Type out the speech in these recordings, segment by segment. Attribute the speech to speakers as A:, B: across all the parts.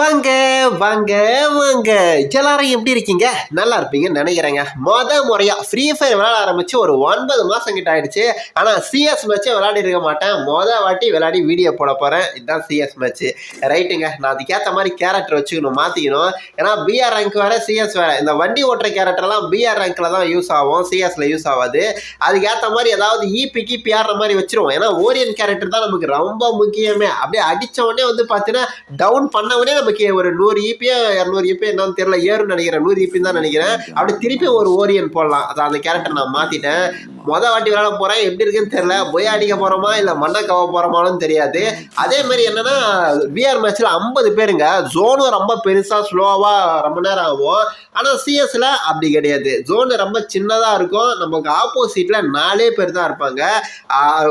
A: வாங்க வாங்க வாங்க. எல்லாரும் எப்படி இருக்கீங்க? நல்லா இருப்பீங்கன்னு நினைக்கிறேங்க. மொத முறையா ஃப்ரீ ஃபயர் விளையாட ஆரம்பிச்சு ஒரு ஒன்பது மாசம் கிட்ட ஆயிடுச்சு. ஆனா சிஎஸ் மேட்சே விளையாடி இருக்க மாட்டேன். மொத வாட்டி விளையாடி வீடியோ போட போறேன். இதுதான் சிஎஸ் மேட்ச் ரைட்டுங்க நான் அதுக்கேற்ற மாதிரி கேரக்டர் வச்சுக்கணும் மாத்திக்கணும். ஏன்னா பிஆர் ரேங்க் வேற சிஎஸ் வேற. இந்த வண்டி ஓட்டுற கேரக்டர்லாம் பிஆர் ரேங்க்ல தான் யூஸ் ஆகும். சிஎஸ்ல யூஸ் ஆகாது. அதுக்கேற்ற மாதிரி ஏதாவது ஈபி கீப்பி மாதிரி வச்சிருவோம். ஏன்னா ஓரியன் கேரக்டர் தான் நமக்கு ரொம்ப முக்கியமே. அப்படியே அடிச்ச உடனே வந்து பார்த்தீங்கன்னா டவுன் பண்ண உடனே நம்ம நமக்கு ஒரு நூறு ஈபியோ இரநூறு ஈபி என்னன்னு தெரியல. ஏறும்னு நினைக்கிறேன். நூறு ஈபி தான் நினைக்கிறேன். அப்படி திருப்பி ஒரு ஓரியன் போடலாம். அதான் அந்த கேரக்டர் நான் மாத்திட்டேன். மொதல் வாட்டி விளாட போறேன். எப்படி இருக்குன்னு தெரியல. பொய் அடிக்க போறோமா இல்ல மண்ணை கவ போறோமான்னு தெரியாது. அதே மாதிரி என்னன்னா பிஆர் மேட்ச்ல ஐம்பது பேருங்க. ஜோனும் ரொம்ப பெருசா ஸ்லோவா ரொம்ப நேரம் ஆகும். ஆனா சிஎஸ்ல அப்படி கிடையாது. ஜோன் ரொம்ப சின்னதா இருக்கும். நமக்கு ஆப்போசிட்ல நாலே பேர் தான் இருப்பாங்க.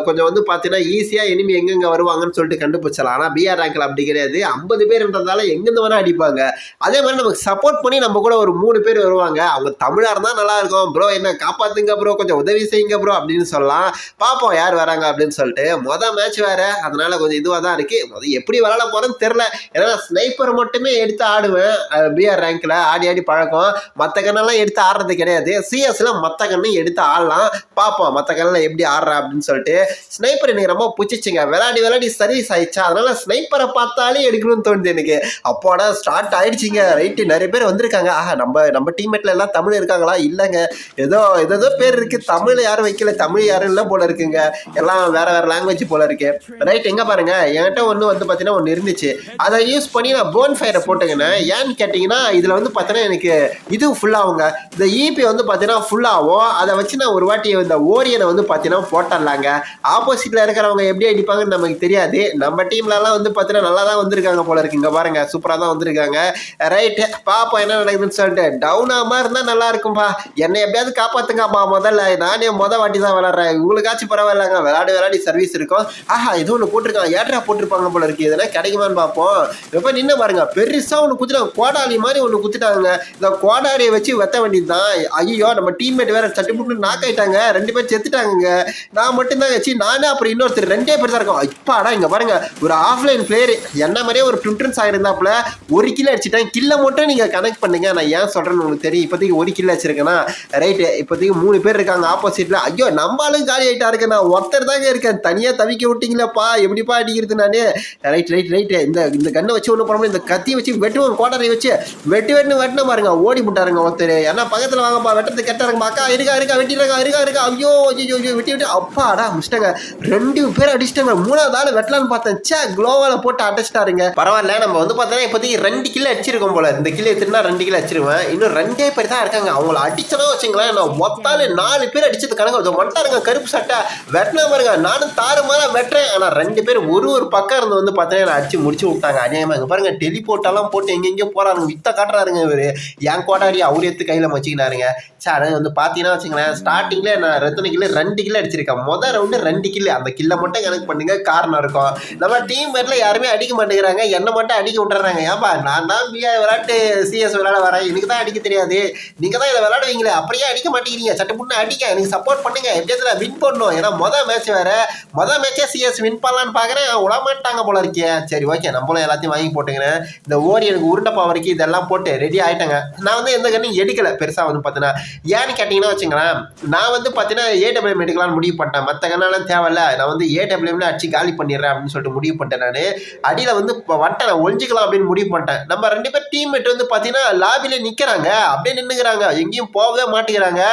A: கொஞ்சம் வந்து பார்த்தீங்கன்னா ஈஸியாக இனிமேல் எங்கெங்க வருவாங்கன்னு சொல்லிட்டு கண்டுபிடிச்சலாம் ஆனால் பிஆர் ரேங்கில் அப்படி கிடையாது. ஐம்பது பேர்ன்றதால எங்கேருந்து வேணால் அடிப்பாங்க. அதே மாதிரி நமக்கு சப்போர்ட் பண்ணி நம்ம கூட ஒரு மூணு பேர் வருவாங்க. அவங்க தமிழாக இருந்தால் நல்லா இருக்கும். ப்ரோ என்ன காப்பாற்றுங்க ப்ரோ. கொஞ்சம் உதவி செய்யுங்க ப்ரோ. அப்படின்னு சொல்லலாம். பார்ப்போம் யார் வராங்க? அப்படின்னு சொல்லிட்டு மொதல் மேட்ச் வேறு. அதனால் கொஞ்சம் இதுவாக தான் இருக்குது அது எப்படி விளாட போகிறேன்னு தெரில ஏன்னா ஸ்னைப்பர் மட்டுமே எடுத்து ஆடுவேன். பிஆர் ரேங்கில் ஆடி ஆடி பழக்கம். மற்ற கண்ணெல்லாம் எடுத்து ஆடுறது கிடையாது. சிஎஸ்ல மற்ற கண்ணும் எடுத்து ஆடலாம். பார்ப்போம் மற்ற கண்ணில் எப்படி ஆடுறா அப்படின்னு சொல்லிட்டு. ஸ்னைப்பர் எனக்கு ரொம்ப பிடிச்சிச்சுங்க. விளையாடி விளையாடி சர்வீஸ் ஆயிடுச்சா. அதனால ஸ்னைப்பரை பார்த்தாலே எடுக்கணும்னு தோணுது எனக்கு. அப்பாடா ஸ்டார்ட் ஆயிடுச்சிங்க. ரைட்டு நிறைய பேர் வந்திருக்காங்க. ஆஹா நம்ம நம்ம டீம்மேட்ல எல்லாம் தமிழ் இருக்காங்களா? இல்லைங்க. ஏதோ ஏதோ பேர் இருக்கு. தமிழ் யாரும் வைக்கல. தமிழ் யாரும் இல்லை போல இருக்குங்க. எல்லாம் வேற வேற லாங்குவேஜ் போல இருக்கு. ரைட் எங்க பாருங்க. என்கிட்ட ஒன்று வந்து பார்த்தீங்கன்னா ஒன்று இருந்துச்சு. அதை யூஸ் பண்ணி நான் போன் ஃபயரை போட்டுக்கினேன் ஏன்னு கேட்டிங்கன்னா இதில் வந்து பார்த்தீங்கன்னா எனக்கு இது ஃபுல்லாகுங்க இந்த இபி வந்து பார்த்தீங்கன்னா ஃபுல்லாகும் அதை வச்சு நான் ஒரு வாட்டி இந்த ஓரியனை வந்து பார்த்தீங்கன்னா போட்டுடலாங்க ஆப்போசிட்டில் இருக்கிறவங்க எப்படி அடிப்பாங்கன்னு நமக்கு தெரியாது. நம்ம டீம்லலாம் வந்து பார்த்தீங்கன்னா நல்லா தான் வந்திருக்காங்க போல இருக்குங்க பாருங்க. சூப்பராக தான் வந்திருக்காங்க. ரைட்டு பாப்போம் என்ன நடக்குதுன்னு சொல்லிட்டு டவுனாக இருந்தால் நல்லா இருக்கும்பா. என்னை எப்படியாவது காப்பாத்துங்கப்பா முதல்ல நானே முத வாட்டி தான் விளாட்றேன் உங்களுக்காச்சும் பரவாயில்லங்க. விளாடி விளாடி சர்வீஸ் இருக்கும். ஆஹா இது ஒன்று போட்டிருக்காங்க. ஏட்ரா போட்டிருப்பாங்க போல இருக்கு. இதெல்லாம் கிடைக்குமான்னு பார்ப்போம் இப்போ நின்று பாருங்க. பெருசாக ஒன்று குத்துட்டாங்க. கோடாலி மாதிரி ஒன்று குத்துட்டாங்க. இந்த கோடாரியை வச்சு வெத்த வேண்டியது தான் ஐயோ நம்ம டீம்மேட் வேற சட்டு புட்டு நாக் ஆயிட்டாங்க. ரெண்டு பேர் செத்துட்டாங்க நான் மட்டும்தான் வச்சு நானே அப்புறம் இன்னொருத்தர். ரெண்டே பேர் தான் இருக்கும். இப்பாடா இங்கே பாருங்க. ஒரு ஆஃப்லைன் பிளேயர் என்ன மாதிரியே ஒரு ட்விட்டன்ஸ் ஆயிருந்தாப்புல ஒரு கிலோ அடிச்சிட்டேன் கில்ல மட்டும் நீங்கள் கனெக்ட் பண்ணுங்க. நான் ஏன் சொல்கிறேன்னு உங்களுக்கு தெரியும். இப்போதைக்கு ஒரு கிலோ வச்சிருக்கேன்னா ரைட்டு இப்போதைக்கு மூணு பேர் இருக்காங்க ஆப்போசிட்டில் ஐயோ நம்மளும் காலி ஆகிட்டா இருக்கேன் நான் ஒருத்தர் தாங்க இருக்கேன். தனியாக தவிக்க விட்டீங்களேப்பா. எப்படிப்பா அடிக்கிறது நானே? ரைட் ரைட் ரைட்டு இந்த இந்த கண்ணை வச்சு ஒன்றும் பண்ண முடியும் இந்த கத்தி வச்சு வெட்டுவோம் கோட்டரை வச்சு. வெட்டு வெட்டுன்னு வெட்டின பாருங்க. ஓடி முட்டாருங்க ஒருத்தர். ஏன்னா பக்கத்தில் வாங்கப்பா வெட்டத்து கெட்டாருங்கப்பா அக்கா இருக்கா இருக்கா வெட்டிடுறாங்க இருக்கா இருக்கா. ஐயோ ஐயோ ஐயோ வெட்டி விட்டு. அப்பாடா முடிச்சிட்டாங்க ரெண்டு பேர் அடிச்சிட்டாங்க. மூணாவது ஆள் வெட்டலான்னு பார்த்தேன். சே குளோவால போட்டு அடிச்சிட்டாருங்க. பரவாயில்ல நம்ம வந்து பார்த்தோன்னா இப்போதைக்கு ரெண்டு கிலோ அடிச்சிருக்கோம் போல. இந்த கிலோ எடுத்துனா ரெண்டு கிலோ அடிச்சிருவேன். இன்னும் ரெண்டே பேர் தான் இருக்காங்க. அவங்கள அடிச்சனா வச்சுங்களேன் நான் மொத்தால நாலு பேர் அடிச்சது கணக்கு வருது. மட்டாருங்க கருப்பு சட்டை வெட்டினா பாருங்க நானும் தாறு மாதிரி வெட்டுறேன். ஆனால் ரெண்டு பேர் ஒரு ஒரு பக்கம் இருந்து வந்து பார்த்தீங்கன்னா அடிச்சு முடிச்சு விட்டாங்க. அநியாயமா இங்கே பாருங்க டெலிபோர்ட்டெல்லாம் போட்டு எங்கெங்கேயோ போறாருங்க வித்த காட்டுறாருங்க இவர். என் கோடாரி அவர் எடுத்து கையில் வச்சுக்கினாருங்க. சார் வந்து பார்த்தீங்கன்னா வச்சுங்களேன் ஸ்டார்டிங்கில் நான் ரெத்தனை கிலோ ரெண்டு கிலோ அடிச்சிருக்கேன். மொதல் ரவுண்டு ரெண்டு கிலோ அந்த கில்லை மட்டும் கணக்கு பண்ணுங்க காரணம் இருக்கும். நம்ம டீம் மேட்ல யாருமே அடிக்க மாட்டேங்கிறாங்க. என்ன மட்டும் அடிக்க விட்டுறாங்க ஏன்பா நான் தான் பிஆ விளையாட்டு சிஎஸ் விளையாட வரேன். எனக்கு தான் அடிக்க தெரியாது. நீங்கள் தான் இதை விளையாடுவீங்களே. அப்படியே அடிக்க மாட்டேங்கிறீங்க. சட்டை முன்னே அடிக்க எனக்கு சப்போர்ட் பண்ணுங்க. எப்படியாவது வின் பண்ணணும் ஏன்னா மொதல் மேட்ச் வேற. மொதல் மேட்சே சிஎஸ் வின் பண்ணலான்னு பார்க்குறேன். விடமாட்டாங்க போல இருக்கே. சரி ஓகே நம்மளும் எல்லாத்தையும் வாங்கி போட்டுக்கிறேன். இந்த ஓரி எனக்கு உருண்டப்பா வரைக்கும் இதெல்லாம் போட்டு ரெடி ஆகிட்டேங்க நான் வந்து எந்த கண்ணையும் எடுக்கலை பெருசாக வந்து பார்த்தீங்கன்னா. ஏன்னு கேட்டிங்கன்னா வச்சுங்களேன் நான் வந்து பார்த்தீங்கன்னா ஏடபிள்யூஎம் எடுக்கலாம்னு முடிவு பண்ணிட்டேன். மற்ற கண்ணாலாம் தேவையில்ல. நான் வந்து ஏடபிள்யூஎம்ல அடிச்சு காலி பண்ணிடுறேன் அப்படின்னு சொல்லிட்டு முடிவு பண்ணிட்டேன் நான். அடியில் வந்து இப்போ வந்துட்டேன் போகலாம் அப்படின்னு முடிவு பண்ணிட்டேன். நம்ம ரெண்டு பேர் டீம்மேட் வந்து பார்த்தீங்கன்னா லாபியில் நிற்கிறாங்க அப்படியே நின்றுக்கிறாங்க எங்கேயும் போகவே மாட்டேங்கிறாங்க.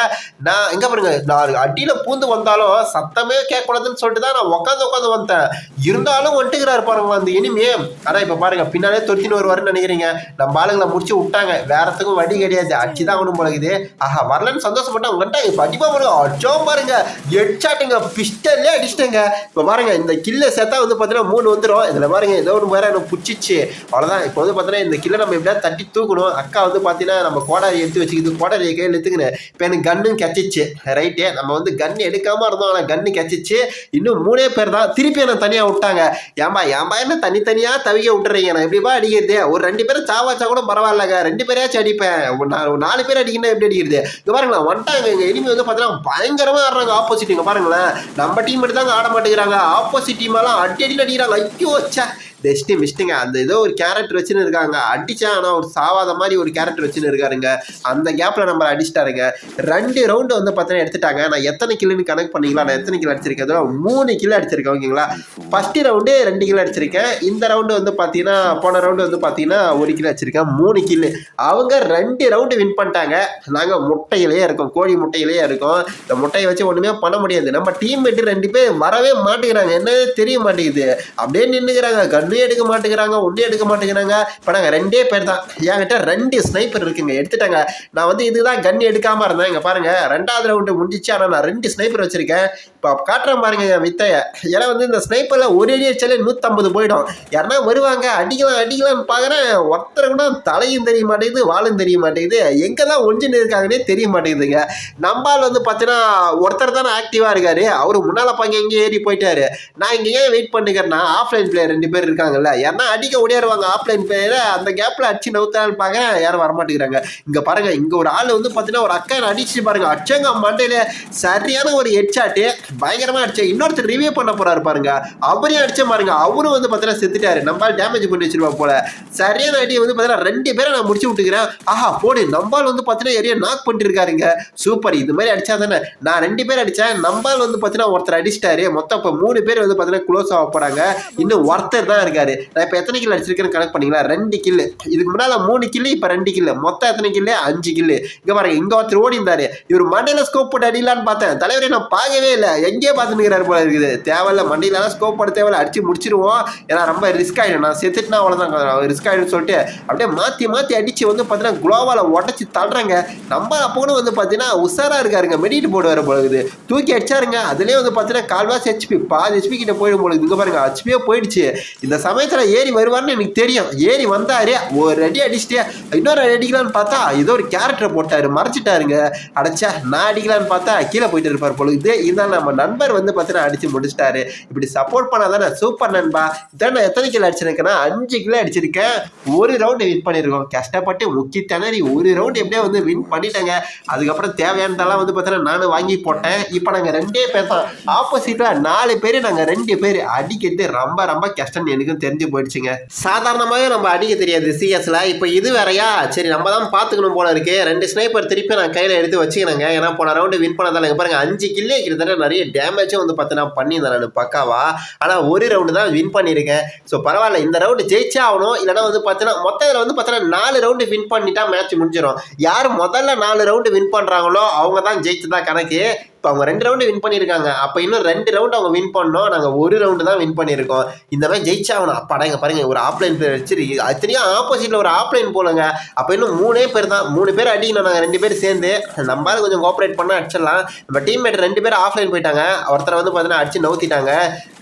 A: நான் எங்கே பாருங்க நான் அடியில் பூந்து வந்தாலும் சத்தமே கேட்கக்கூடாதுன்னு சொல்லிட்டு தான் நான் உட்காந்து உட்காந்து வந்தேன். இருந்தாலும் ஒட்டுக்கிறாரு பாருங்களா அந்த இனிமே ஆனால் இப்போ பாருங்க பின்னாலே தொத்தின்னு வருவாருன்னு நினைக்கிறீங்க. நம்ம ஆளுங்களை முடிச்சு விட்டாங்க. வேறத்துக்கும் வழி கிடையாது. அடிச்சு தான் ஒன்றும் போலக்குது ஆஹா வரலன்னு சந்தோஷப்பட்டேன் உங்கள்கிட்ட இப்போ அடிப்பா பாருங்க அடிச்சோம் பாருங்க. ஹெட்ஷாட்டுங்க பிஸ்டல்லே அடிச்சிட்டேங்க. இப்போ பாருங்க இந்த கில்லை சேர்த்தா வந்து பார்த்தீங்கன்னா மூணு வந்துடும் இதில் பாருங்க ஏதோ ஒன்று வேற எனக்கு பிடிச்சிச்சு. அவ்வளோதான் இப்போ வந்து பார்த்தீங்கன்னா இந்த கில்லை நம்ம எப்படியா தட்டி தூக்கணும். அக்கா வந்து பார்த்தீங்கன்னா நம்ம கோடாரி எடுத்து வச்சுக்கிது கோடாரி கையில் எடுத்துக்கினேன் இப்போ எனக்கு கன்னும் கச்சிச்சு. ரைட்டே நம்ம வந்து கன் எடுக்காமல் இருந்தோம். ஆனால் கன்னு கச்சிச்சு. இன்னும் மூணே பேர் தான். திருப்பி என்ன தனியாக விட்டாங்க. ஏன்பா ஏன்பா என்ன தனித்தனியாக தவிக்க விட்டுறீங்க? நான் எப்படிப்பா அடிக்கிறது? ஒரு ரெண்டு பேரும் சாவாச்சா கூட பரவாயில்லங்க. ரெண்டு பேரையாச்சும் அடிப்பேன். நாலு பேர் அடிக்கணும் எப்படி அடிக்கிறது? இங்கே பாருங்களேன் வந்துட்டாங்க எங்கள் எனிமி வந்து பார்த்தீங்கன்னா பயங்கரமாக ஆடுறாங்க. ஆப்போசிட் இங்கே பாருங்களேன். நம்ம டீம் மட்டும் தாங்க ஆட மாட்டேங்கிறாங்க. ஆப்போசிட் டீமெல்லாம் அடி அடி அடிக்கிறாங்க. ஐயோ ச்சே. டெஸ்டி மிஸ்ட்டுங்க அந்த ஏதோ ஒரு கேரக்டர் வச்சுன்னு இருக்காங்க. அடித்தா ஆனால் ஒரு சாவாத மாதிரி ஒரு கேரக்டர் வச்சுன்னு இருக்காருங்க. அந்த கேப்பில் நம்ம அடிச்சிட்டாருங்க. ரெண்டு ரவுண்டு வந்து பார்த்தீங்கன்னா எடுத்துட்டாங்க. நான் எத்தனை கில்லுன்னு கணக்கு பண்ணிக்கலாம் நான் எத்தனை கிலோ அடிச்சிருக்கேன்? இதோ மூணு கிலோ அடிச்சிருக்கேன் ஓகேங்களா? ஃபர்ஸ்ட் ரவுண்டு ரெண்டு கிலோ அடிச்சிருக்கேன். இந்த ரவுண்டு வந்து பார்த்தீங்கன்னா போன ரவுண்டு வந்து பார்த்தீங்கன்னா ஒரு கிலோ அடிச்சிருக்கேன் மூணு கில்லு அவங்க ரெண்டு ரவுண்டு வின் பண்ணிட்டாங்க. நாங்கள் முட்டையிலேயே இருக்கோம் கோழி முட்டையிலேயே இருக்கோம். இந்த முட்டையை வச்சு ஒன்றுமே பண்ண முடியாது. நம்ம டீம் மேட்டு ரெண்டு பேர் வரவே மாட்டேங்கிறாங்க. என்னன்னு தெரிய மாட்டேங்குது. அப்படியே நின்றுக்கிறாங்க கண்ணே எடுக்க மாட்டேங்கிறாங்க ஒன்றே எடுக்க மாட்டேங்கிறாங்க. இப்போ நாங்கள் ரெண்டே பேர் தான் என்கிட்ட ரெண்டு ஸ்னைப்பர் இருக்குங்க எடுத்துட்டாங்க. நான் வந்து இதுதான் கன் எடுக்காமல் இருந்தேன். இங்கே பாருங்கள் ரெண்டாவது ரவுண்டு முடிஞ்சிச்சு. ஆனால் நான் ரெண்டு ஸ்னைப்பர் வச்சுருக்கேன். இப்போ காட்டுறேன் பாருங்க என் வித்தையை. ஏன்னா வந்து இந்த ஸ்னைப்பரில் ஒரு அடி அடிச்சாலே நூற்றம்பது போயிடும். யாருன்னா வருவாங்க அடிக்கலாம் அடிக்கலாம்னு பார்க்குறேன் ஒருத்தர் கூட தலையும் தெரிய மாட்டேங்குது வாழும் தெரிய மாட்டேங்குது. எங்கே தான் ஒன்றுன்னு இருக்காங்கன்னே தெரிய மாட்டேங்குதுங்க. நம்பால் வந்து பார்த்தீங்கன்னா ஒருத்தர் தானே ஆக்டிவாக இருக்காரு. அவர் முன்னால் பாங்க எங்கேயும் ஏறி போயிட்டாரு. நான் இங்கே ஏன் வெயிட் பண்ணுகிறேன்னா ஆஃப்லைன் பிளேயர் ரெண்டு பேர் இருக்காங்கல்ல? யாருன்னா அடிக்க ஓடியாருவாங்க. ஆஃப்லைன் பிளேயரை அந்த கேப்பில் அடிச்சு நவுத்தான்னு பார்க்குறேன் யாரும் வரமாட்டேங்கிறாங்க. இங்கே பாருங்க இங்கே ஒரு ஆள் வந்து பார்த்தீங்கன்னா ஒரு அக்கா அடிச்சு பாருங்க. அச்சங்க மண்டையில சரியான ஒரு ஹெட்ஷாட்டு பயங்கரமா அடிச்சு. இன்னொருத்தர் ரிவ்யூ பண்ண போறாரு பாருங்க. அவரையும் அடிச்ச பாருங்க. அவரும் வந்து பார்த்தீங்கன்னா செத்துட்டாரு. நம்மால் டேமேஜ் பண்ணி வச்சிருவா போல. சரியான அடி வந்து பார்த்தீங்கன்னா ரெண்டு பேரை நான் முடிச்சு விட்டுக்கிறேன். ஆஹா போடு. நம்மால் வந்து பார்த்தீங்கன்னா எரிய நாக் பண்ணிட்டு இருக்காருங்க சூப்பர் இது மாதிரி அடிச்சா தானே. நான் ரெண்டு பேர் அடிச்சேன். நம்மால் வந்து பார்த்தீங்கன்னா ஒருத்தர் அடிச்சிட்டாரு. மொத்தம் இப்போ மூணு பேர் வந்து பார்த்தீங்கன்னா க்ளோஸ் ஆக போறாங்க. இன்னும் ஒருத்தர் தான் இருக்காரு. நான் இப்போ எத்தனை கில் அடிச்சிருக்கேன்னு கணக்கு பண்ணிக்கலாம் ரெண்டு கில்லு இதுக்கு முன்னால் மூணு கில்லு இப்போ ரெண்டு கில்லு மொத்தம் எத்தனை கில்லு அஞ்சு கில்லு இங்க பாருங்க இங்க ஒருத்தர் ஓடி இருந்தாரு இவர் மண்டையில் ஸ்கோப் போட்டு அடிலான்னு பார்த்தேன். தலைவரை நான் பார்க்கவே இல்லை. எங்கேயே பார்த்துன்னு போல இருக்குது. தேவையில்ல மண்டியில ஸ்கோப் போட தேவையில்ல. அடிச்சு முடிச்சிருவோம். ஏன்னா ரொம்ப ரிஸ்க் ஆயிடும். நான் செத்துட்டுனா அவ்வளோதான் ரிஸ்க் ஆயிடும்னு சொல்லிட்டு அப்படியே மாற்றி மாற்றி அடிச்சு வந்து பார்த்தீங்கன்னா குளோவால உடச்சி தள்ளுறாங்க. நம்ம அப்போன்னு வந்து பார்த்தீங்கன்னா உஷாரா இருக்காருங்க. மெடிட்டு போடு வர போகுது தூக்கி அடிச்சாருங்க. அதுலேயே வந்து பார்த்தீங்கன்னா கால்வாசி ஹெச்பி பாதி ஹெச்பி கிட்ட போயிடும் போல இங்க பாருங்க ஹெச்பியே போயிடுச்சு. இந்த சமயத்தில் ஏறி வருவார்னு எனக்கு தெரியும். ஏறி வந்தார் ஒரு அடி அடிச்சுட்டு இன்னொரு அடி அடிக்கலான்னு பார்த்தா ஏதோ ஒரு கேரக்டர் போட்டார் மறைச்சிட்டாருங்க. அடைச்சா நான் அடிக்கலான்னு பார்த்தா கீழே போயிட்டு இருப்பார் போல இது. இருந்தாலும் நம்ம நண்பர் வந்து பார்த்தீங்கன்னா அடித்து முடிச்சிட்டாரு. இப்படி சப்போர்ட் பண்ணாதானே சூப்பர் நண்பா. இதான் நான் எத்தனை கிலோ அடிச்சிருக்கேன்னா அஞ்சு கிலோ அடிச்சிருக்கேன். ஒரு ரவுண்டு வின் பண்ணியிருக்கோம் கஷ்டப்பட்டு முக்கி திணறி ஒரு ரவுண்டு எப்படியே வந்து வின் பண்ணிட்டேங்க. அதுக்கப்புறம் தேவையானதெல்லாம் வந்து பார்த்தீங்கன்னா நானும் வாங்கி போட்டேன். இப்போ நாங்கள் ரெண்டே பேர் தான். ஆப்போசிட்டில் நாலு பேர் நாங்கள் ரெண்டு பேர். அடிக்கிறது ரொம்ப ரொம்ப கஷ்டம்னு எனக்கு எனக்கும் தெரிஞ்சு போயிடுச்சுங்க. சாதாரணமாகவே நம்ம அடிக்க தெரியாது சிஎஸ்ல இப்போ இது வேறையா? சரி நம்ம தான் பார்த்துக்கணும் போல இருக்கு. ரெண்டு ஸ்னைப்பர் திருப்பி நான் கையில் எடுத்து வச்சுக்கிறேங்க. ஏன்னா போன ரவுண்டு வின் பண்ணதால பாருங்க அஞ்சு கில்லே கிட்டத்தட்ட நிறைய டேமேஜும் வந்து பார்த்தீங்கன்னா பண்ணியிருந்தேன் நான் பக்காவா. ஆனால் ஒரு ரவுண்டு தான் வின் பண்ணியிருக்கேன். ஸோ பரவாயில்ல இந்த ரவுண்டு ஜெயிச்சே ஆகணும். இல்லைனா வந்து பார்த்தீங்கன்னா மொத்த இதில் வந்து பார்த்தீங்கன்னா நாலு ரவுண்டு வின் பண்ணிட்டா மேட்ச் முடிஞ்சிடும் யார் முதல்ல நாலு ரவுண்டு வின் பண்ணுறாங்களோ அவங்க தான் ஜெயிச்சதா கணக்கு. இப்போ அவங்க ரெண்டு ரவுண்டு வின் பண்ணியிருக்காங்க அப்போ இன்னும் ரெண்டு ரவுண்டு அவங்க வின் பண்ணோம். நாங்கள் ஒரு ரவுண்டு தான் வின் பண்ணியிருக்கோம் இந்த மாதிரி ஜெயிச்சாகணும். அப்பாடா இங்க பாருங்கள் ஒரு ஆஃப்லைன் பேர் வச்சு அத்தனையும் ஆப்போசிட்டில் ஒரு ஆஃப்லைன் போலங்க. அப்போ இன்னும் மூணே பேர் தான். மூணு பேர் அடிக்கணும். நாங்கள் ரெண்டு பேர் சேர்ந்து. நம்மளால கொஞ்சம் கோஆப்ரேட் பண்ணால் அடிச்சிடலாம். நம்ம டீம்மேட் ரெண்டு பேர் ஆஃப்லைன் போயிட்டாங்க. ஒருத்தரை வந்து பார்த்தீங்கன்னா அடிச்சு நவுத்திட்டாங்க.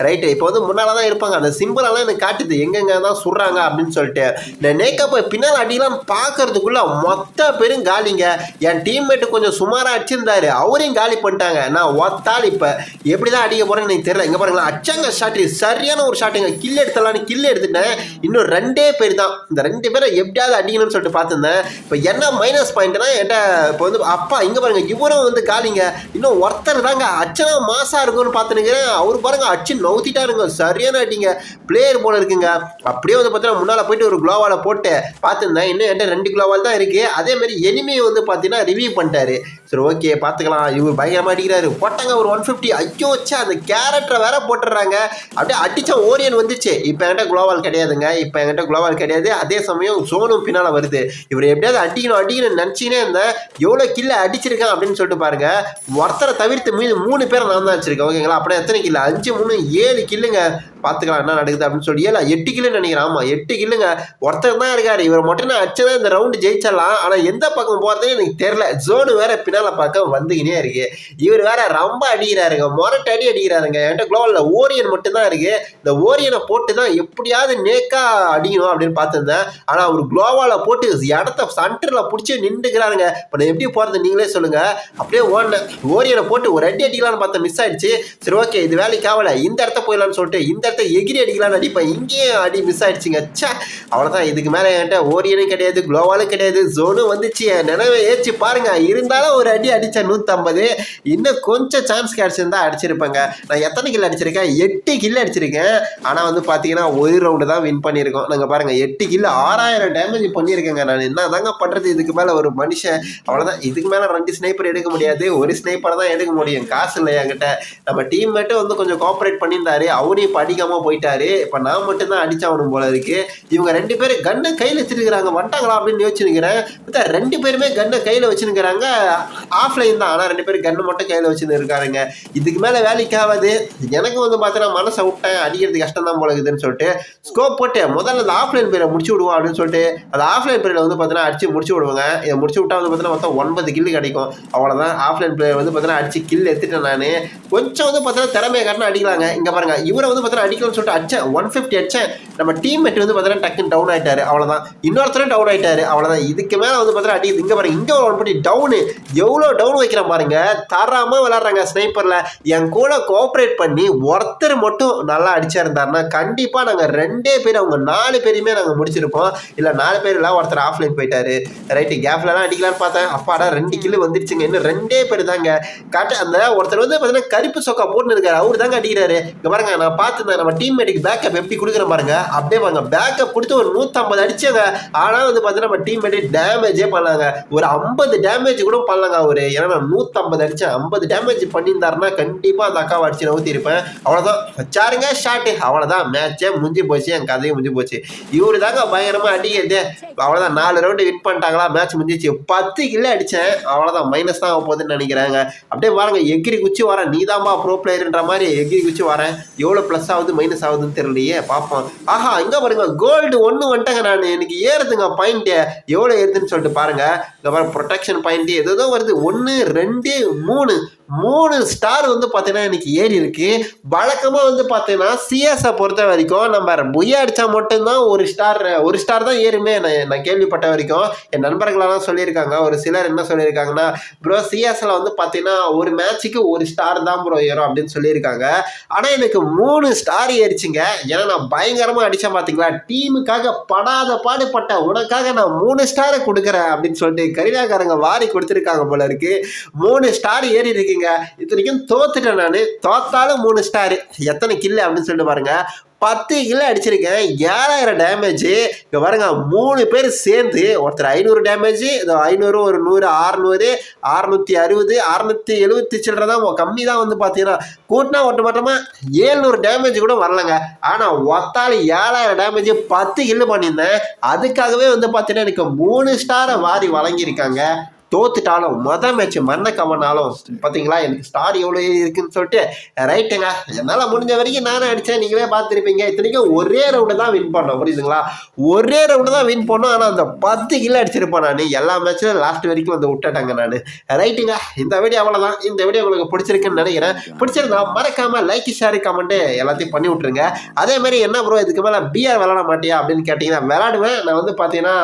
A: ரைட்டு இப்போ வந்து முன்னால் தான் இருப்பாங்க. அந்த சிம்பிளெல்லாம் எனக்கு காட்டுது. எங்கெங்க தான் சுடுறாங்க அப்படின்னு சொல்லிட்டு. இந்த நேக்கப் பின்னால் அடிக்கலாம் பார்க்கறதுக்குள்ள மொத்த பேரும் காலிங்க. என் டீம்மேட்டு கொஞ்சம் சுமாராக அடிச்சிருந்தாரு. அவரையும் காலி பண்ணிட்டாங்க. நான் ஒத்தால் இப்போ எப்படி தான் அடிக்க போகிறேன்னு எனக்கு தெரியல. இங்கே பாருங்களேன் அச்சாங்க ஷாட்டு சரியான ஒரு ஷாட்டுங்க கில் எடுத்தலான்னு கில் எடுத்துட்டேன். இன்னும் ரெண்டே பேர் தான். இந்த ரெண்டு பேரை எப்படியாவது அடிக்கணும்னு சொல்லிட்டு பார்த்துருந்தேன். இப்போ என்ன மைனஸ் பாயிண்ட்னா என்கிட்ட இப்போ வந்து அப்பா இங்கே பாருங்க இவரும் வந்து காலிங்க. இன்னும் ஒருத்தர் தாங்க. அச்சனா மாசா இருக்கும்னு பார்த்துனுக்கிறேன். அவர் பாருங்க அச்சு நவுத்திட்டாருங்க. சரியான அடிங்க. பிளேயர் போல இருக்குங்க. அப்படியே வந்து பார்த்தீங்கன்னா முன்னால் போயிட்டு ஒரு குளோவால் போட்டு பார்த்துருந்தேன். இன்னும் என்கிட்ட ரெண்டு குளோவால் தான் இருக்குது அதே மாதிரி எனிமே வந்து பார்த்தீங்கன்னா ரிவ்யூ பண்ணிட்டாரு. சரி ஓகே பார்த்துக்கலாம். இவர் பயங்கரமாக அடிக்கிறாரு. போட்டாங்க ஒரு ஒன் ஃபிஃப்டி ஐயோ வச்சா அந்த கேரக்டரை வேற போட்டுடுறாங்க. அப்படியே அடித்த ஓரியன் வந்துச்சு இப்போ என்கிட்ட குளோவால் கிடையாதுங்க. இப்போ என்கிட்ட குளோவால் கிடையாது. அதே சமயம் சோனும் பின்னால் வருது. இவர் எப்படியாவது அடிக்கணும் அடிக்கணும்னு நினச்சினே இருந்தேன் எவ்வளோ கில்ல அடிச்சிருக்கேன் அப்படின்னு சொல்லிட்டு பாருங்க. ஒருத்தரை தவிர்த்து மீது மூணு பேரை நான் தான் வச்சிருக்கேன். ஓகேங்களா அப்படி எத்தனை கில்லு அஞ்சு மூணு ஏழு கில்லுங்க பார்த்துக்கலாம் என்ன நடக்குது அப்படின்னு சொல்லி. ஏழா எட்டு கில்லுன்னு நினைக்கிறேன். ஆமாம் எட்டு கில்லுங்க ஒருத்தர் தான் இருக்காரு. இவர் மட்டும் நான் அடிச்சதான் இந்த ரவுண்டு ஜெயிச்சிடலாம். ஆனால் எந்த பக்கம் போகிறதுன்னு எனக்கு தெரில ஜோனு வேற பின்னால் பார்க்க வந்துக்கினே இருக்கு. இவர் வேற ரொம்ப அடிக்கிறாருங்க. மொரட்டு அடி அடிக்கிறாருங்க. என்கிட்ட குளோவலில் ஓரியன் மட்டும்தான் இருக்கு. இந்த ஓரியனை போட்டு தான் எப்படியாவது நேக்கா அடிக்கணும் அப்படின்னு பார்த்துருந்தேன். ஆனால் அவர் குளோவாவில் போட்டு இடத்த சென்டரில் பிடிச்சி நின்றுக்கிறாருங்க. இப்போ நான் எப்படி போகிறது நீங்களே சொல்லுங்க. அப்படியே ஓடினேன் ஓரியனை போட்டு ஒரு அடி அடிக்கலாம்னு பார்த்தேன் மிஸ் ஆயிடுச்சு. சரி ஓகே இது வேலைக்கு ஆகல. இந்த இடத்த போயிடலாம்னு சொல்லிட்டு இந்த இடத்த எகிரி அடிக்கலாம்னு அடிப்பேன் இங்கேயும் அடி மிஸ் ஆயிடுச்சுங்க. ச்சே அவ்வளோதான் இதுக்கு மேலே என்கிட்ட ஓரியனும் கிடையாது குளோவாலும் கிடையாது. ஜோனும் வந்துச்சு. என் நினைவை ஏற்றி பாருங்க. இருந்தாலும் ஒரு அடி அடித்தேன் நூற்றம்பது இன்னும் கொஞ்சம் சான்ஸ் கிடச்சிருந்தா அடிச்சிருப்பேங்க. நான் எத்தனை கில் அடிச்சிருக்கேன்? எட்டு கில் அடிச்சிருக்கேன். ஆனால் வந்து பார்த்தீங்கன்னா ஒரு ரவுண்டு தான் வின் பண்ணியிருக்கோம். நாங்கள் பாருங்கள் எட்டு கில் ஆறாயிரம் டேமேஜ் பண்ணியிருக்கேங்க நான். என்ன தாங்க பண்ணுறது இதுக்கு மேலே ஒரு மனுஷன் அவ்வளோதான் இதுக்கு மேலே ரெண்டு ஸ்னைப்பர் எடுக்க முடியாது. ஒரு ஸ்னைப்பர் தான் எடுக்க முடியும். காசு இல்லை என்கிட்ட? நம்ம டீம் மட்டும் வந்து கொஞ்சம் கோஆப்ரேட் பண்ணியிருந்தாரு. அவரையும் இப்போ அடிக்காமல் போயிட்டாரு. இப்போ நான் மட்டும் தான் அடிச்சாகணும் போல இருக்கு. இவங்க ரெண்டு பேரும் கண்ணை கையில் வச்சிருக்கிறாங்க. வந்துட்டாங்களா அப்படின்னு யோசிச்சுருக்கிறேன் பார்த்தா ரெண்டு பேருமே கண்ணை கையில் வச்சுருக்கிறாங்க ஆஃப்லைன் தான். ஆனால் ரெண்டு பேரும் கன்று மட்டும் கையில் வச்சுன்னு இருக்காருங்க. இதுக்கு மேலே வேலைக்கு ஆகாது எனக்கு வந்து பார்த்தீங்கன்னா மனசை விட்டேன் அடிக்கிறது கஷ்டம் தான் போல இருக்குதுன்னு சொல்லிட்டு ஸ்கோப் போட்டு முதல்ல அந்த ஆஃப்லைன் பேரை முடிச்சு விடுவோம் அப்படின்னு சொல்லிட்டு அந்த ஆஃப்லைன் பேரில் வந்து பார்த்தீங்கன்னா அடிச்சு முடிச்சு விடுவாங்க. இதை முடிச்சு விட்டா வந்து பார்த்தீங்கன்னா மொத்தம் ஒன்பது கில்லு கிடைக்கும். அவ்வளோதான் ஆஃப்லைன் பிளேயர் வந்து பார்த்தீங்கன்னா அடிச்சு கில் எடுத்துட்டேன் நான். கொஞ்சம் வந்து பார்த்தீங்கன்னா திறமையை காட்டினா அடிக்கலாங்க. இங்கே பாருங்க இவரை வந்து பார்த்தீங்கன்னா அடிக்கணும்னு சொல்லிட்டு அடிச்சேன். ஒன் ஃபிஃப்டி அடிச்சேன். நம்ம டீம் மேட் வந்து பார்த்தீங்கன்னா டக்குன்னு டவுன் ஆயிட்டாரு. அவ்வளோதான் இன்னொருத்தரும் டவுன் ஆயிட்டாரு. அவ்வளோதான் இதுக்கு மேலே வந்து பார்த்தீங்கன்னா அடி இங்கே பாருங்க இங்கே ஒரு ஒன் பண்ணி டவுனு எவ்வளோ டவுன் வைக்கிறேன் பாருங்க. தராமல் விளாட்றாங்க ஸ்னைப்பரில் என் கூட கோஆப்ரேட் பண்ணி ஒருத்தர் மட்டும் நல்லா அடிச்சிருந்தாருன்னா கண்டிப்பாக நாங்கள் ரெண்டே பேர் அவங்க நாலு பேரையுமே நாங்கள் முடிச்சிருப்போம். இல்லை நாலு பேர் இல்லை ஒருத்தர் ஆஃப்லைன் போயிட்டாரு. ரைட்டு கேப்லலாம் அடிக்கலாம்னு பார்த்தேன். அப்பாடா ரெண்டு கில்லு வந்துருச்சுங்க. இன்னும் ரெண்டே பேர் தாங்க. கரெக்டாக அந்த ஒருத்தர் வந்து பார்த்தீங்கன்னா கருப்பு சொக்கா போட்டுன்னு இருக்காரு அவரு தாங்க அடிக்கிறாரு. இங்க பாருங்க நான் பார்த்துருந்தேன் நம்ம டீம்மேட்டுக்கு பேக்கப் எப்படி கொடுக்குற பாருங்க. அப்படியே பாருங்க பேக்கப் கொடுத்து ஒரு நூற்றம்பது அடிச்சாங்க. ஆனால் வந்து பார்த்தீங்கன்னா நம்ம டீம்மேட்டு டேமேஜே பண்ணலாங்க ஒரு ஐம்பது டேமேஜ் கூட பண்ணலாங்க அவரு. ஏன்னா நான் நூற்றம்பது அடிச்சேன் ஐம்பது டேமேஜ் பண்ணியிருந்தாருன்னா கண்டிப்பாக அந்த அக்காவை அடிச்சு நவுத்திருப்பேன் அவ்வளோதான் வச்சாருங்க ஷாட்டு அவ்வளோதான் மேட்சே முடிஞ்சு போச்சு. என் கதையும் முடிஞ்சு போச்சு. இவரு தாங்க பயங்கரமாக அடிக்கிறது. அவ்வளோதான் நாலு ரவுண்டு வின் பண்ணிட்டாங்களா? மேட்ச் முடிஞ்சிச்சு. பத்து கிலோ அடித்தேன் அவ்வளோதான் மைனஸ் தான் ஆக போகுதுன்னு நினைக்கிறாங்க. அப்படியே பாருங்க எகிரி குச்சி வரேன் நீதாம்மா ப்ரோ பிளேயர்ன்ற மாதிரி எகிரி குச்சி வரேன் எவ்வளோ ப்ளஸ் ஆகுது மைனஸ் ஆகுதுன்னு தெரியலையே. பார்ப்போம். ஆஹா இங்கே பாருங்க கோல்டு ஒன்று வந்துட்டேங்க நான். எனக்கு ஏறுதுங்க பாயிண்ட்டு எவ்வளோ ஏறுதுன்னு சொல்லிட்டு பாருங்க. இந்த மாதிரி ப்ரொடெக்ஷன் பாயிண்ட்டு ஏதோ வருது. ஒன்று ரெண்டு மூணு. மூணு ஸ்டார் வந்து பார்த்தீங்கன்னா இன்னைக்கு ஏறி இருக்குது வழக்கமாக வந்து பார்த்தீங்கன்னா சிஎஸை பொறுத்த வரைக்கும் நம்ம புய்யா அடித்தா மட்டும்தான் ஒரு ஸ்டார் ஒரு ஸ்டார் தான் ஏறுமே. நான் நான் கேள்விப்பட்ட வரைக்கும் என் நண்பர்களெல்லாம் சொல்லியிருக்காங்க. ஒரு சிலர் என்ன சொல்லியிருக்காங்கன்னா ப்ரோ சிஎஸில் வந்து பார்த்தீங்கன்னா ஒரு மேட்ச்சுக்கு ஒரு ஸ்டார் தான் ப்ரோ ஏறும் அப்படின்னு சொல்லியிருக்காங்க. ஆனால் எனக்கு மூணு ஸ்டார் ஏறிச்சிங்க. ஏன்னா நான் பயங்கரமாக அடித்தேன் பார்த்தீங்களா டீமுக்காக படாத பாடுபட்ட உனக்காக நான் மூணு ஸ்டாரை கொடுக்குறேன் அப்படின்னு சொல்லிட்டு கரினாக்காரங்க வாரி கொடுத்துருக்காங்க போல இருக்கு. மூணு ஸ்டார் ஏறி இருக்குங்க இத்தனைக்கும் தோத்துட்டேன் நான். தோத்தாலும் மூணு ஸ்டார் எத்தனை கில்லு அப்படின்னு சொல்லிட்டு பாருங்க. பத்து கிலோ அடிச்சிருக்கேன். ஏழாயிரம் டேமேஜ் இங்கே பாருங்க மூணு பேர் சேர்ந்து ஒருத்தர் ஐநூறு டேமேஜ் ஐநூறு ஒரு நூறு ஆறுநூறு அறுநூத்தி அறுபது அறுநூத்தி எழுபத்தி சில்லற தான் கம்மி தான் வந்து பார்த்தீங்கன்னா கூட்டினா ஒட்டுமொத்தமாக ஏழ்நூறு டேமேஜ் கூட வரலங்க. ஆனால் ஒத்தால் ஏழாயிரம் டேமேஜ் பத்து கில்லு பண்ணியிருந்தேன். அதுக்காகவே வந்து பார்த்தீங்கன்னா எனக்கு மூணு ஸ்டாரை வாரி வழங்கியிருக்காங்க. தோத்துட்டாலும் மொத மேட்ச் மண்ணை கவனாலும் பார்த்தீங்களா எனக்கு ஸ்டார் எவ்வளோ இருக்குன்னு சொல்லிட்டு ரைட்டுங்க என்னால் முடிஞ்ச வரைக்கும் நானே அடித்தேன் நீங்களே பார்த்துருப்பீங்க. இத்தனைக்கும் ஒரே ரவுண்டு தான் வின் பண்ணோம். புரியுதுங்களா? ஒரே ரவுண்டு தான் வின் பண்ணோம். ஆனால் அந்த பத்து கிலோ அடிச்சிருப்பேன் நான். எல்லா மேட்ச்லையும் லாஸ்ட் வரைக்கும் வந்து விட்டுட்டாங்க நான். ரைட்டுங்க இந்த வீடியோ அவ்வளோதான் இந்த வீடியோ உங்களுக்கு பிடிச்சிருக்குன்னு நினைக்கிறேன். பிடிச்சிருந்தா மறக்காம லைக் ஷேர் கமெண்ட்டு எல்லாத்தையும் பண்ணி விட்ருங்க அதே மாதிரி என்ன ப்ரோ இதுக்கு மேலே பிஆர் விளாட மாட்டியா அப்படின்னு கேட்டிங்கன்னா விளாடுவேன் நான் வந்து பார்த்தீங்கன்னா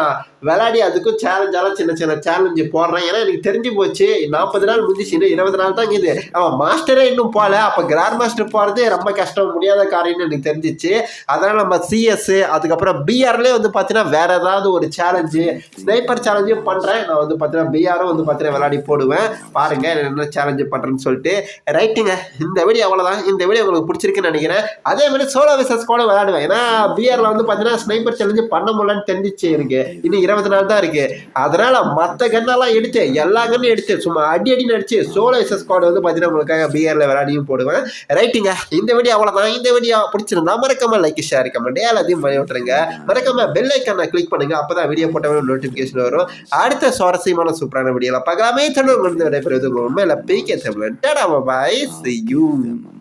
A: விளையாடி அதுக்கும் சேலஞ்சாலாம் சின்ன சின்ன சேலஞ்சு போடுறேன். ஏன்னா எனக்கு தெரிஞ்சு போச்சு நாற்பது நாள் முடிஞ்சிச்சு இன்னும் இருபது நாள் தான் இது அவன் மாஸ்டரே இன்னும் போகல. அப்போ கிராண்ட் மாஸ்டர் போகிறது ரொம்ப கஷ்டம். முடியாத காரியம்னு எனக்கு தெரிஞ்சிச்சு. அதனால் நம்ம சிஎஸ் அதுக்கப்புறம் பிஆர்லேயே வந்து பார்த்தீங்கன்னா வேற ஏதாவது ஒரு சேலஞ்சு ஸ்னைப்பர் சேலஞ்சும் பண்ணுறேன் நான் வந்து பார்த்தீங்கன்னா பிஆரும் வந்து பார்த்தீங்கன்னா விளையாடி போடுவேன். பாருங்க என்ன சேலஞ்சு பண்ணுறேன்னு சொல்லிட்டு. ரைட்டுங்க இந்த வீடியோ அவ்வளோதான் இந்த வீடியோ உங்களுக்கு பிடிச்சிருக்குன்னு நினைக்கிறேன். அதே மாதிரி சோலோ விசஸ் கூட விளையாடுவேன். ஏன்னா பிஆரில் வந்து பார்த்தீங்கன்னா ஸ்னைப்பர் சேலஞ்சு பண்ண முடியலன்னு தெரிஞ்சிச்சு எனக்கு. இன்னும் இருபத்தி நாலு தான் இருக்கு. அதனால மற்ற கண்ணெல்லாம் எடுத்து எல்லா கண்ணும் எடுத்து சும்மா அடி அடின்னு நடிச்சு சோலோ எஸ்எஸ் ஸ்குவாட் வந்து பார்த்தீங்கன்னா உங்களுக்காக பிஆரில் விளையாடியும் போடுவேன் ரைட்டுங்க இந்த வீடியோ அவ்வளோதான் இந்த வீடியோ பிடிச்சிருந்தா மறக்காம லைக் ஷேர் கமெண்ட் எல்லாத்தையும் பண்ணி விட்டுருங்க. மறக்காம பெல் ஐக்கான கிளிக் பண்ணுங்க. அப்பதான் வீடியோ போட்டவங்க நோட்டிஃபிகேஷன் வரும். அடுத்த சுவாரஸ்யமான சூப்பரான வீடியோல பார்க்கலாமே. தமிழ் விடைபெறுவது உண்மையில P K Tamil tata bye see you